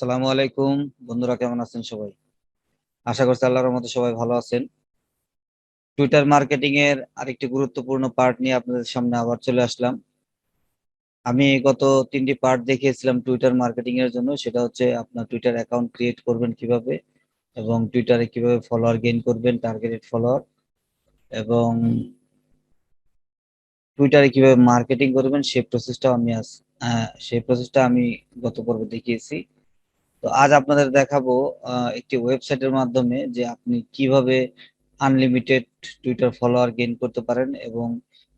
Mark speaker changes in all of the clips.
Speaker 1: আসসালামু আলাইকুম। বন্ধুরা, কেমন আছেন সবাই? আশা করছি আল্লাহর মতো সবাই ভালো আছেন। টুইটার মার্কেটিং এর আরেকটি গুরুত্বপূর্ণ পার্ট নিয়ে আপনাদের সামনে আবার চলে আসলাম। আমি গত তিনটি পার্ট দেখিয়েছিলাম টুইটার মার্কেটিং এর জন্য। সেটা হচ্ছে আপনার টুইটার অ্যাকাউন্ট ক্রিয়েট করবেন কীভাবে এবং টুইটারে কীভাবে ফলোয়ার গেইন করবেন টার্গেটেড ফলোয়ার এবং টুইটারে কীভাবে মার্কেটিং করবেন, সেই প্রসেসটা আমি সেই প্রসেসটা আমি গত পর্বে দেখিয়েছি। তো আজ আপনাদের দেখাবো একটি ওয়েবসাইটের মাধ্যমে যে আপনি কীভাবে আনলিমিটেড টুইটার ফলোয়ার গেইন করতে পারেন এবং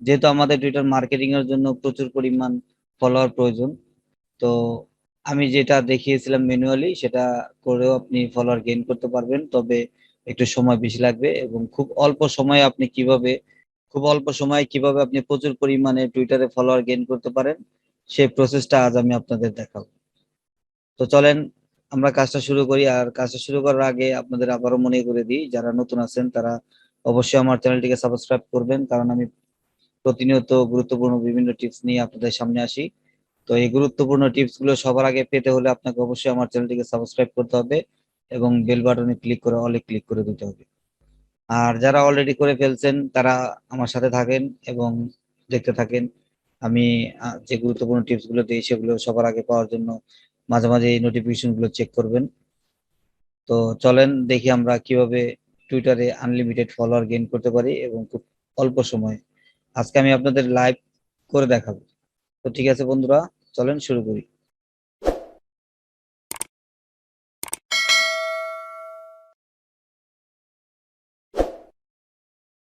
Speaker 1: যেহেতু আমাদের টুইটার মার্কেটিং এর জন্য প্রচুর পরিমাণ ফলোয়ার প্রয়োজন, তো আমি যেটা দেখিয়েছিলাম ম্যানুয়ালি সেটা করেও আপনি ফলোয়ার গেইন করতে পারবেন, তবে একটু সময় বেশি লাগবে এবং খুব অল্প সময়ে আপনি কীভাবে, খুব অল্প সময়ে কীভাবে আপনি প্রচুর পরিমাণে টুইটারে ফলোয়ার গেইন করতে পারেন, সেই প্রসেসটা আজ আমি আপনাদের দেখাবো। তো চলেন আমরা কাজটা শুরু করি আর কাজটা শুরু করার আগে আপনাদের আবারও মনে করে দিই, যারা নতুন আছেন তারা অবশ্যই আমার চ্যানেলটিকে সাবস্ক্রাইব করবেন, কারণ আমি প্রতিনিয়ত গুরুত্বপূর্ণ বিভিন্ন টিপস নিয়ে আপনাদের সামনে আসি। তো এই গুরুত্বপূর্ণ টিপসগুলো সবার আগে পেতে হলে আপনাকে অবশ্যই আমার চ্যানেলটিকে সাবস্ক্রাইব করতে হবে এবং বেল বাটনে ক্লিক করে অলে ক্লিক করে দিতে হবে। আর যারা অলরেডি করে ফেলছেন, তারা আমার সাথে থাকেন এবং দেখতে থাকেন। আমি যে গুরুত্বপূর্ণ টিপসগুলো দিই, সেগুলো সবার আগে পাওয়ার জন্য মাঝে মাঝে এই নোটিফিকেশনগুলো চেক করবেন। তো চলেন দেখি আমরা কীভাবে টুইটারে আনলিমিটেড ফলোয়ার গেইন করতে পারি এবং খুব অল্প সময়ে। আজকে আমি আপনাদের লাইভ করে দেখাবো। তো ঠিক আছে বন্ধুরা, চলেন শুরু করি।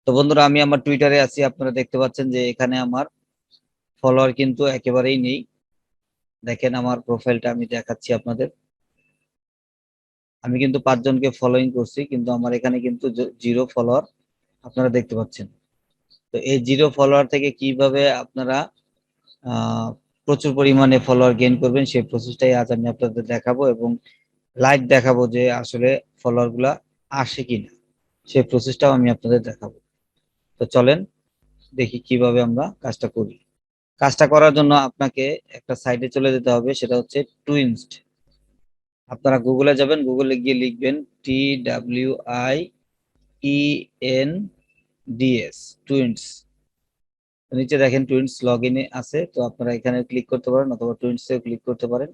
Speaker 1: তো বন্ধুরা, আমি আমার টুইটারে আছি। আপনারা দেখতে পাচ্ছেন যে এখানে আমার ফলোয়ার কিন্তু একেবারেই নেই। দেখেন আমার প্রোফাইলটা আমি দেখাচ্ছি আপনাদের। আমি কিন্তু পাঁচজনকে ফলোইং করছি, কিন্তু আমার এখানে কিন্তু জিরো ফলোয়ার আপনারা দেখতে পাচ্ছেন। তো এই জিরো ফলোয়ার থেকে কীভাবে আপনারা প্রচুর পরিমাণে ফলোয়ার গেইন করবেন, সেই প্রসেসটাই আজ আমি আপনাদের দেখাবো এবং লাইভ দেখাবো যে আসলে ফলোয়ারগুলা আসে কিনা। সেই প্রসেসটাও আমি আপনাদের দেখাবো। তো চলেন, দেখি কীভাবে আমরা কাজটা করি। কাজটা করার জন্য আপনাকে একটা সাইটে চলে যেতে হবে, সেটা হচ্ছে টুইনস্ট। আপনারা গুগলে যাবেন, গুগলে গিয়ে লিখবেন T W I E N D S Twiends নিচে দেখেন টুইন্স লগ ইনে আছে, তো আপনারা এখানে ক্লিক করতে পারেন অথবা টুইন্স এ ক্লিক করতে পারেন।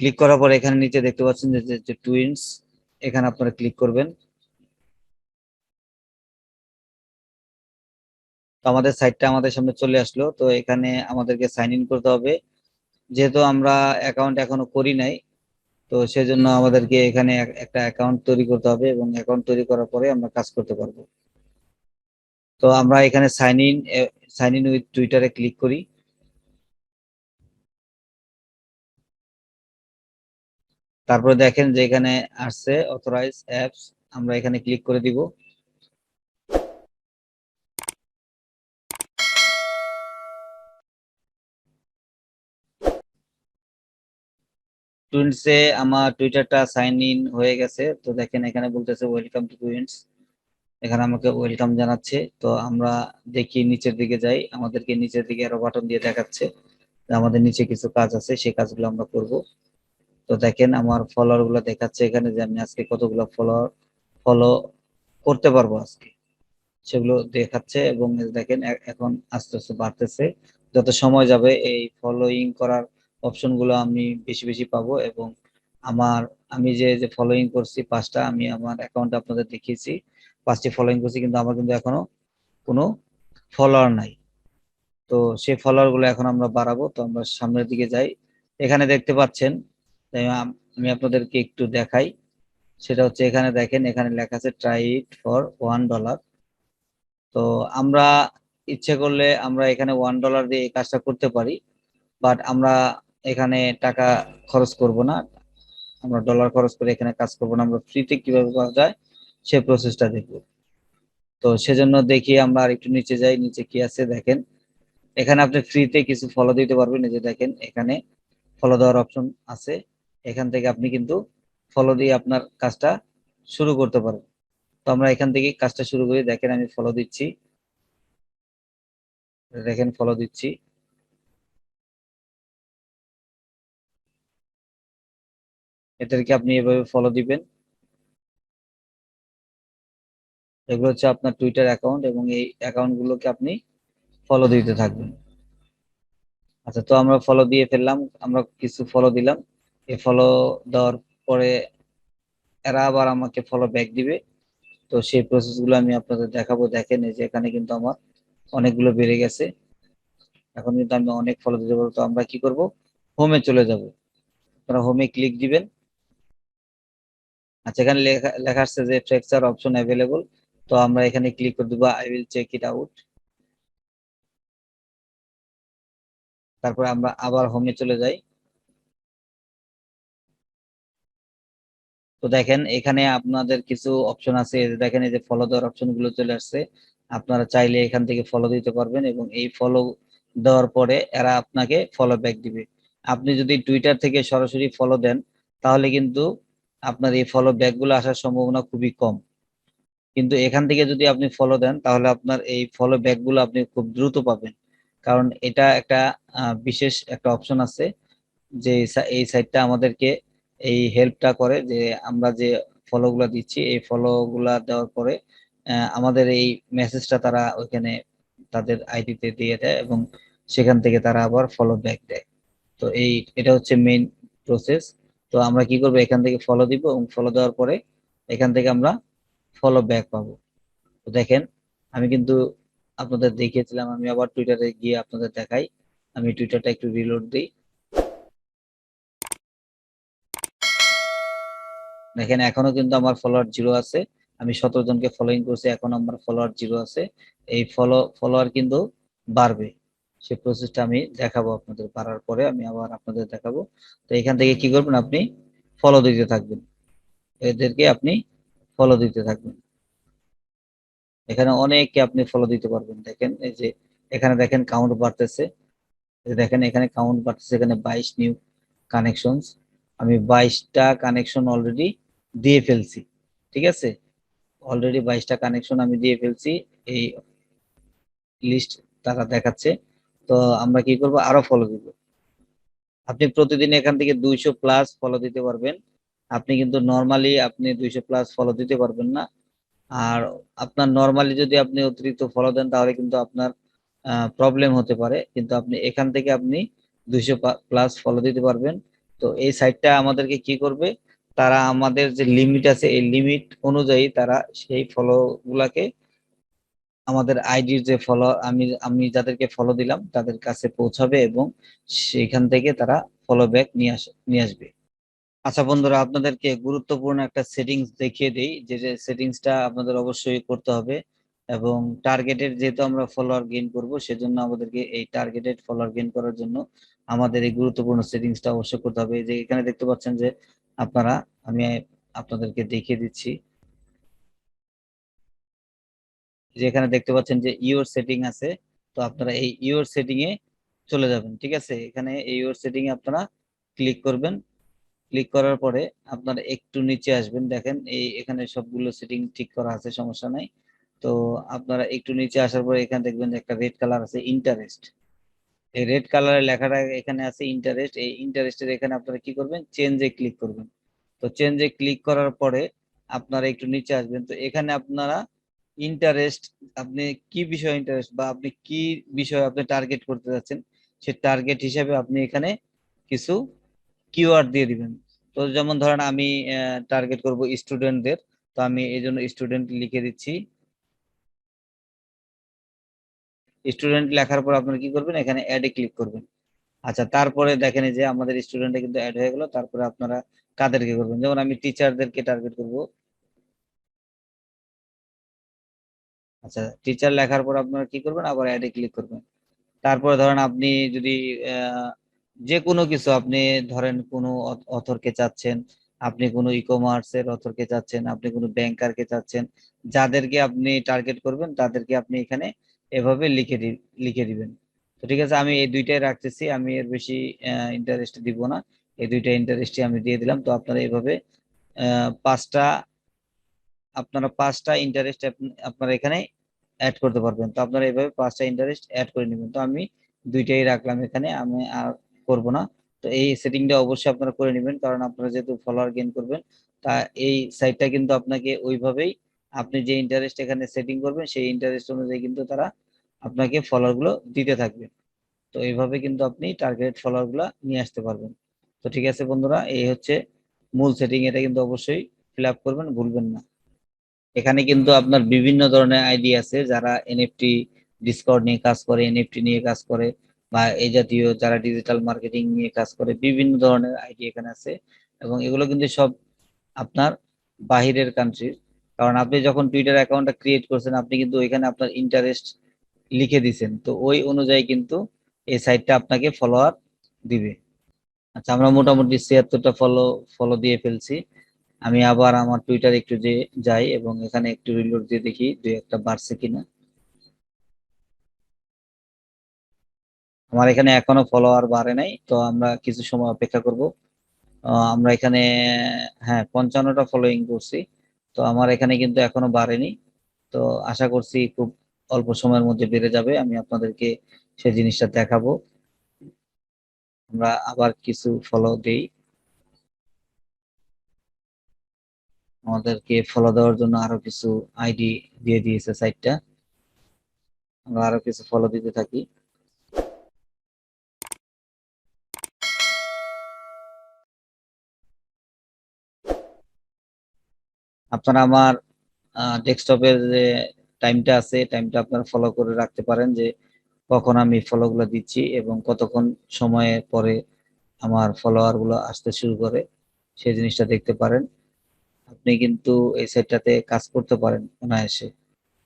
Speaker 1: ক্লিক করার পর এখানে নিচে দেখতে পাচ্ছেন যে টুইন্স এখানে আপনারা ক্লিক করবেন। আমাদের সাইটটা আমাদের সামনে চলে আসলো। তো এখানে আমাদেরকে সাইন ইন করতে হবে। যেহেতু আমরা অ্যাকাউন্ট এখনও করি নাই, তো সেজন্য আমাদেরকে এখানে একটা অ্যাকাউন্ট তৈরি করতে হবে এবং অ্যাকাউন্ট তৈরি করার পরে আমরা কাজ করতে পারব। তো আমরা এখানে sign in sign in with টুইটারে ক্লিক করি। তারপরে দেখেন যে এখানে আসছে অথরাইজ অ্যাপস আমরা এখানে ক্লিক করে দিব। টুইন্টসে আমার টুইটারটা সাইন ইন হয়ে গেছে। তো দেখেন এখানে বলতেছে ওয়েলকাম টু টুইন্টস এখানে আমাকে ওয়েলকাম জানাচ্ছে। তো আমরা দেখি, নিচের দিকে যাই। আমাদেরকে নিচের দিকে আরও বাটন দিয়ে দেখাচ্ছে আমাদের নিচে কিছু কাজ আছে, সেই কাজগুলো আমরা করব। তো দেখেন, আমার ফলোয়ারগুলো দেখাচ্ছে এখানে যে আমি আজকে কতগুলো ফলোয়ার ফলো করতে পারব আজকে। সেগুলো দেখাচ্ছে এবং দেখেন এখন আস্তে আস্তে বাড়তেছে। যত সময় যাবে এই ফলোইং করার অপশনগুলো আমি বেশি বেশি পাবো এবং আমার, আমি যে যে ফলোইং করছি পাঁচটা, আমি আমার অ্যাকাউন্ট আপনাদের দেখিয়েছি। পাঁচটি ফলোইং করছি কিন্তু আমার কিন্তু এখনও কোনো ফলোয়ার নাই। তো সেই ফলোয়ারগুলো এখন আমরা বাড়াবো। তো আমরা সামনের দিকে যাই। এখানে দেখতে পাচ্ছেন আমি আপনাদেরকে একটু দেখাই। সেটা হচ্ছে এখানে দেখেন, এখানে লেখা আছে try it for one dollar তো আমরা ইচ্ছে করলে আমরা এখানে ওয়ান ডলার দিয়ে এই কাজটা করতে পারি। বাট আমরা এখানে টাকা খরচ করব না। আমরা ডলার খরচ করে এখানে কাজ করব না। আমরা ফ্রিতে কীভাবে পাওয়া যায় সেই প্রসেসটা দেখব। তো সেজন্য দেখি আমরা আর একটু নিচে যাই। নিচে কি আছে দেখেন। এখানে আপনি ফ্রিতে কিছু ফলো দিতে পারবেন। এই যে দেখেন, এখানে ফলো দেওয়ার অপশন আছে। এখান থেকে আপনি কিন্তু ফলো দিয়ে আপনার কাজটা শুরু করতে পারেন তো আমরা এখান থেকে কাজটা শুরু করি। দেখেন আমি ফলো দিচ্ছি। দেখেন ফলো দিচ্ছি। এদেরকে আপনি এভাবে ফলো দিবেন। এগুলো হচ্ছে আপনার টুইটার অ্যাকাউন্ট এবং এই অ্যাকাউন্ট গুলোকে আপনি ফলো দিতে থাকবেন। আচ্ছা তো আমরা ফলো দিয়ে ফেললাম, আমরা কিছু ফলো দিলাম। এই ফলো দেওয়ার পরে এরা আবার আমাকে ফলো ব্যাক দিবে। তো সেই প্রসেসগুলো আমি আপনাদের দেখাবো। দেখেন যে এখানে কিন্তু আমার অনেকগুলো বেড়ে গেছে। এখন কিন্তু আমি অনেক ফলো দিতে পারব। তো আমরা কি করব? হোমে চলে যাব। আপনারা হোমে ক্লিক দিবেন। আচ্ছা এখানে লেখা লেখা আসছে যে ফ্রেকচার অপশন অ্যাভেলেবল তো আমরা এখানে ক্লিক করে দিব I will check it out তারপরে আমরা আবার হোমে চলে যাই। তো দেখেন, এখানে আপনাদের কিছু অপশন আছে দেখেন, এই যে ফলো দেওয়ার অপশনগুলো চলে আসছে। আপনারা চাইলে এখান থেকে ফলো দিতে পারবেন এবং এই ফলো দেওয়ার পরে এরা আপনাকে ফলো ব্যাক দিবে। আপনি যদি টুইটার থেকে সরাসরি ফলো দেন, তাহলে কিন্তু আপনার এই ফলো ব্যাকগুলো আসার সম্ভাবনা খুবই কম। কিন্তু এখান থেকে যদি আপনি ফলো দেন, তাহলে আপনার এই ফলো ব্যাকগুলো আপনি খুব দ্রুত পাবেন। কারণ এটা একটা বিশেষ একটা অপশন আছে যে এই সাইটটা আমাদেরকে এই হেল্পটা করে যে আমরা যে ফলো গুলা দিচ্ছি, এই ফলো গুলা দেওয়ার পরে আমাদের এই মেসেজটা তারা ওইখানে তাদের আইডিতে দিয়ে দেয় এবং সেখান থেকে তারা আবার ফলো ব্যাক দেয়। তো এই, এটা হচ্ছে মেইন প্রসেস তো আমরা কি করব? এখান থেকে ফলো দিব এবং ফলো দেওয়ার পরে এখান থেকে আমরা ফলো ব্যাক পাবো। তো দেখেন, আমি কিন্তু আপনাদের দেখিয়েছিলাম, আমি আবার টুইটারে গিয়ে আপনাদের দেখাই। আমি টুইটারটা একটু রিলোড দিই। দেখেন, এখনও কিন্তু আমার ফলোয়ার জিরো আছে। আমি সতেরো জনকে ফলোইং করছি, এখন আমার ফলোয়ার জিরো আছে। এই ফলো ফলোয়ার কিন্তু বাড়বে। সেই প্রসেসটা আমি দেখাবো আপনাদের বাড়ার পরে, আমি আবার আপনাদের দেখাবো। তো এখান থেকে কি করবেন আপনি? ফলো দিতে থাকবেন। এদেরকে আপনি ফলো দিতে থাকবেন। এখানে অনেককে আপনি ফলো দিতে পারবেন। দেখেন, এই যে এখানে দেখেন কাউন্ট বাড়তেছে। দেখেন, এখানে কাউন্ট বাড়তেছে, এখানে বাইশ নিউ কানেকশনস আমি বাইশটা কানেকশন অলরেডি দিয়ে ফেলছি। ঠিক আছে? অলরেডি বাইশটা কানেকশন আমি দিয়ে ফেলছি। এই লিস্ট তারা দেখাচ্ছে। তো আমরা কি করব? আরও ফলো দিব। আপনি প্রতিদিন এখান থেকে দুইশো প্লাস ফলো দিতে পারবেন। আপনি কিন্তু নর্মালি আপনি দুইশো প্লাস ফলো দিতে পারবেন না। আর আপনার নর্মালি যদি আপনি অতিরিক্ত ফলো দেন, তাহলে কিন্তু আপনার প্রবলেম হতে পারে। কিন্তু আপনি এখান থেকে আপনি দুইশো প্লাস ফলো দিতে পারবেন। তো এই সাইটটা আমাদেরকে কি করবে? তারা আমাদের যে লিমিট আছে, এই লিমিট অনুযায়ী তারা সেই ফলো গুলাকে আমাদের আইডির যে ফলো আমি আমি যাদেরকে ফলো দিলাম, তাদের কাছে পৌঁছাবে এবং সেখান থেকে তারা ফলো ব্যাক নিয়ে আস, নিয়ে আসবে। আচ্ছা বন্ধুরা, আপনাদেরকে গুরুত্বপূর্ণ একটা সেটিংস দেখিয়ে দিই, যে যে সেটিংসটা আপনাদের অবশ্যই করতে হবে এবং টার্গেটের যেহেতু আমরা ফলোয়ার গেইন করব, সেজন্য আমাদেরকে এই টার্গেটেড ফলোয়ার গেইন করার জন্য আমাদের এই গুরুত্বপূর্ণ সেটিংসটা অবশ্যই করতে হবে। যে এখানে দেখতে পাচ্ছেন যে, আপনারা, আমি আপনাদেরকে দেখিয়ে দিচ্ছি। যে এখানে দেখতে পাচ্ছেন যে ইওর সেটিং আছে, তো আপনারা এই ইওর সেটিং এ চলে যাবেন, ঠিক আছে? এখানে এই ইওর সেটিং এ আপনারা ক্লিক করবেন। ক্লিক করার পরে আপনারা একটু নিচে আসবেন, দেখেন এই এখানে সবগুলো সেটিং ঠিক করা আছে, সমস্যা নাই। তো আপনারা একটু নিচে আসার পরে এখানে দেখবেন যে একটা রেড কালার আছে ইন্টারেস্ট এই রেড কালারের লেখাটা এখানে আছে ইন্টারেস্ট এই ইন্টারেস্টের এখানে আপনারা কি করবেন? চেঞ্জে ক্লিক করবেন। তো চেঞ্জে ক্লিক করার পরে আপনারা একটু নিচে আসবেন। তো এখানে আপনারা ইন্টারেস্ট আপনি কি বিষয়ে ইন্টারেস্ট বা আপনি কি বিষয়ে আপনি টার্গেট করতে যাচ্ছেন, সে টার্গেট হিসেবে আপনি এখানে কিছু কিওয়ার্ড দিয়ে দিবেন। তো যেমন ধরেন আমি টার্গেট করব স্টুডেন্টদের তো আমি এই জন্য স্টুডেন্ট লিখে দিচ্ছি। স্টুডেন্ট লেখার পর আপনারা কি করবেন? এখানে অ্যাডে ক্লিক করবেন। আচ্ছা তারপরে দেখেন যে আমাদের স্টুডেন্টে কিন্তু অ্যাড হয়ে গেল, তারপরে আপনারা কাদেরকে করবেন? যেমন আমি টিচারদেরকে টার্গেট করব। আচ্ছা টিচার লেখার পর আপনারা কি করবেন? আবার অ্যাডে ক্লিক করবেন। তারপরে ধরেন আপনি যদি যে কোনো কিছু আপনি ধরেন কোনো অথরকে চাচ্ছেন, আপনি কোনো ই কমার্সের অথরকে চাচ্ছেন, আপনি কোনো ব্যাংকারকে চাচ্ছেন, যাদেরকে আপনি টার্গেট করবেন, তাদেরকে আপনি এখানে এভাবে লিখে লিখে দিবেন। তো ঠিক আছে, আমি এই দুইটাই রাখতেছি, আমি এর বেশি ইন্টারেস্ট দিব না। এই দুইটা ইন্টারেস্টই আমি দিয়ে দিলাম। তো আপনারা এইভাবে পাঁচটা, আপনারা পাঁচটা ইন্টারেস্ট আপনারা এখানে অ্যাড করতে পারবেন। তো আপনারা এইভাবে পাঁচটা ইন্টারেস্ট অ্যাড করে নেবেন। তো আমি দুইটাই রাখলাম এখানে, আমি আর করব না। তো এই সেটিংটা অবশ্যই আপনারা করে নেবেন, কারণ আপনারা যেহেতু ফলোয়ার গেইন করবেন, তা এই সাইটটা কিন্তু আপনাকে ওইভাবেই আপনি যে ইন্টারেস্ট এখানে সেটিং করবেন, সেই ইন্টারেস্ট অনুযায়ী কিন্তু তারা আপনাকে ফলোয়ারগুলো দিতে থাকবে। তো এইভাবে কিন্তু আপনি টার্গেট ফলোয়ারগুলা নিয়ে আসতে পারবেন। তো ঠিক আছে বন্ধুরা, এই হচ্ছে মূল সেটিং এটা কিন্তু অবশ্যই ফিল করবেন, ভুলবেন না। এখানে কিন্তু আপনার বিভিন্ন ধরনের আইডি আছে, যারা এনএফটি ডিসকর্ড নিয়ে কাজ করে এনএফটি নিয়ে কাজ করে, বা এই জাতীয় যারা ডিজিটাল মার্কেটিং নিয়ে কাজ করে, বিভিন্ন ধরনের আইডি এখানে আছে। এবং এগুলো কিন্তু সব আপনার বাহিরের কান্ট্রির কারণ আপনি যখন টুইটার অ্যাকাউন্টটা ক্রিয়েট করছেন, আপনি কিন্তু ওইখানে আপনার ইন্টারেস্ট লিখে দিছেন। তো ওই অনুযায়ী কিন্তু এই সাইটটা আপনাকে ফলোয়ার দিবে। আচ্ছা আমরা মোটামুটি ছিয়াত্তরটা ফলো ফলো দিয়ে ফেলছি। আমি আবার আমার টুইটার একটু যে যাই এবং এখানে একটু রিলোড দিয়ে দেখি দুই একটা বাড়ছে কিনা। আমার এখানে এখনও ফলোয়ার বাড়ে নাই, তো আমরা কিছু সময় অপেক্ষা করব। আমরা এখানে হ্যাঁ পঞ্চান্নটা ফলোইং করছি, তো আমার এখানে কিন্তু এখনও বাড়েনি। তো আশা করছি খুব অল্প সময়ের মধ্যে বেড়ে যাবে, আমি আপনাদেরকে সেই জিনিসটা দেখাবো। আমরা আবার কিছু ফলো দেই। আমাদেরকে ফলো দেওয়ার জন্য আরও কিছু আইডি দিয়ে দিয়েছে সাইটটা আমরা আরও কিছু ফলো দিতে থাকি। আপনারা আমার ডেস্কটপের যে টাইমটা আছে টাইমটা আপনারা ফলো করে রাখতে পারেন যে কখন আমি ফলো গুলো দিচ্ছি এবং কতক্ষণ সময়ে পরে আমার ফলোয়ারগুলো আসতে শুরু করে, সেই জিনিসটা দেখতে পারেন। আপনি কিন্তু এই সাইটটাতে কাজ করতে পারেন অনায়াসে।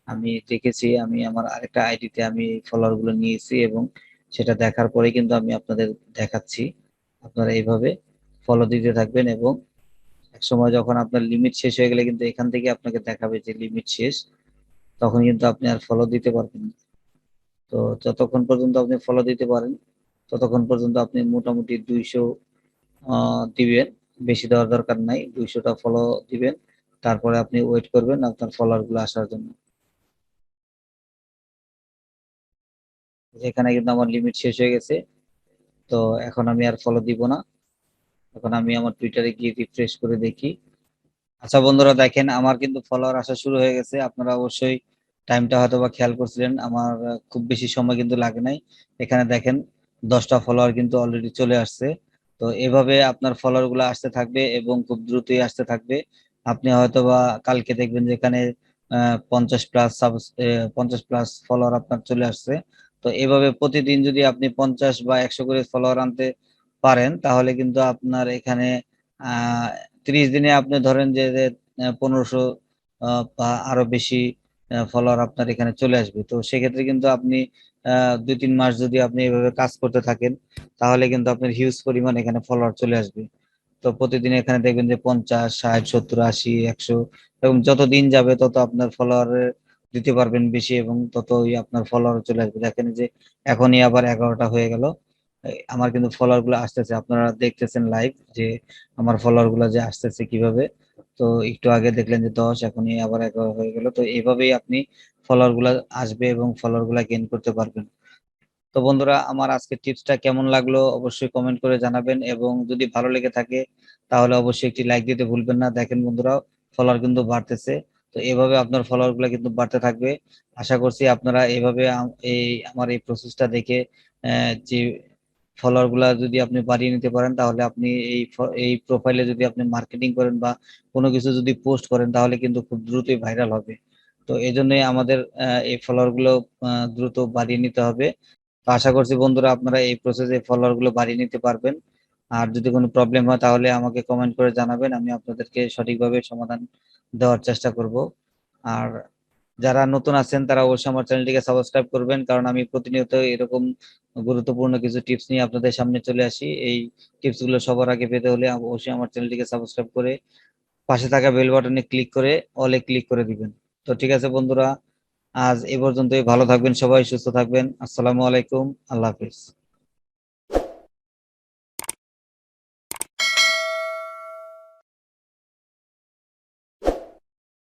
Speaker 1: আমি দেখেছি, আমি আমার আরেকটা আইডিতে আমি ফলোয়ারগুলো নিয়েছি এবং সেটা দেখার পরে কিন্তু আমি আপনাদের দেখাচ্ছি। আপনারা এইভাবে ফলো দিতে থাকবেন এবং এক সময় যখন আপনার লিমিট শেষ হয়ে গেলে কিন্তু এখান থেকে আপনাকে দেখাবে যে লিমিট শেষ, তখন কিন্তু আপনি আর ফলো দিতে পারবেন না। তো যতক্ষণ পর্যন্ত আপনি ফলো দিতে পারেন, ততক্ষণ পর্যন্ত আপনি মোটামুটি দুইশো দিবেন। বেশি দেওয়ার দরকার নাই, দুইশোটা ফলো দিবেন, তারপরে আপনি ওয়েট করবেন আপনার ফলোয়ারগুলো আসার জন্য। যেখানে কিন্তু আমার লিমিট শেষ হয়ে গেছে, তো এখন আমি আর ফলো দিব না। এখন আমি আমার টুইটারে গিয়ে রিফ্রেশ করে দেখি। আচ্ছা বন্ধুরা, দেখেন আমার কিন্তু ফলোয়ার আসা শুরু হয়ে গেছে। আপনারা অবশ্যই টাইমটা হয়তো বা খেয়াল করছিলেন, আমার খুব বেশি সময় কিন্তু লাগে নাই। এখানে দেখেন, দশটা ফলোয়ার কিন্তু অলরেডি চলে আসছে। তো এভাবে আপনার ফলোয়ারগুলো আসতে থাকবে এবং খুব দ্রুতই আসতে থাকবে। আপনি হয়তো বা কালকে দেখবেন যে এখানে পঞ্চাশ প্লাস পঞ্চাশ প্লাস ফলোয়ার আপনার চলে আসছে। তো এভাবে প্রতিদিন যদি আপনি পঞ্চাশ বা একশো করে ফলোয়ার আনতে পারেন, তাহলে কিন্তু আপনার এখানে, আহ, ত্রিশ দিনে আপনি ধরেন যে পনেরোশো বা আরও বেশি ফলোয়ার আপনার এখানে চলে আসবে। তো সেক্ষেত্রে কিন্তু আপনি দুই তিন মাস যদি আপনি এভাবে কাজ করতে থাকেন, তাহলে কিন্তু আপনার হিউজ পরিমাণ এখানে ফলোয়ার চলে আসবে। তো প্রতিদিন এখানে দেখবেন যে পঞ্চাশ, ষাট, সত্তর, আশি, একশো এবং যত দিন যাবে তত আপনার ফলোয়ার দিতে পারবেন বেশি এবং ততই আপনার ফলোয়ার চলে আসবে। দেখেন যে এখনই আবার এগারোটা হয়ে গেল। আমার কিন্তু ফলোয়ারগুলো আসতেছে। আপনারা দেখতেছেন লাইভ যে আমার ফলোয়ারগুলো যে আসতেছে কীভাবে। তো একটু আগে দেখলেন যে দশ, এখনই আবার এগারো হয়ে গেল। তো এইভাবেই আপনি ফলোয়ারগুলা আসবে এবং ফলোয়ারগুলা গেইন করতে পারবেন। তো বন্ধুরা, আমার আজকে টিপসটা কেমন লাগল অবশ্যই কমেন্ট করে জানাবেন এবং যদি ভালো লেগে থাকে, তাহলে অবশ্যই একটি লাইক দিতে ভুলবেন না। দেখেন বন্ধুরা ফলোয়ার কিন্তু বাড়তেছে। তো এভাবে আপনার ফলোয়ারগুলা কিন্তু বাড়তে থাকবে। আশা করছি আপনারা এভাবে এই আমার এই প্রসেসটা দেখে যে ফলোয়ারগুলা যদি আপনি বাড়িয়ে নিতে পারেন, তাহলে আপনি এই এই প্রোফাইলে যদি আপনি মার্কেটিং করেন বা কোনো কিছু যদি পোস্ট করেন, তাহলে কিন্তু খুব দ্রুতই ভাইরাল হবে। তো এই জন্যই আমাদের এই ফলোয়ারগুলো দ্রুত বাড়িয়ে নিতে হবে। তো আশা করছি বন্ধুরা আপনারা এই প্রসেসে ফলোয়ারগুলো বাড়িয়ে নিতে পারবেন। আর যদি কোনো প্রবলেম হয়, তাহলে আমাকে কমেন্ট করে জানাবেন, আমি আপনাদেরকে সঠিকভাবে সমাধান দেওয়ার চেষ্টা করব। আর যারা নতুন আছেন, তারা অবশ্যই আমার চ্যানেলটিকে সাবস্ক্রাইব করবেন। কারণ আমি প্রতিনিয়ত এরকম গুরুত্বপূর্ণ কিছু টিপস নিয়ে আপনাদের সামনে চলে আসি। এই টিপসগুলো সবার আগে পেতে হলে অবশ্যই আমার চ্যানেলটিকে সাবস্ক্রাইব করে পাশে থাকা বেল বাটনে ক্লিক করে অলে ক্লিক করে দিবেন। তো ঠিক আছে বন্ধুরা, আজ এ পর্যন্তই। ভালো থাকবেন সবাই, সুস্থ থাকবেন। আসসালামু আলাইকুম। আল্লাহ হাফিজ।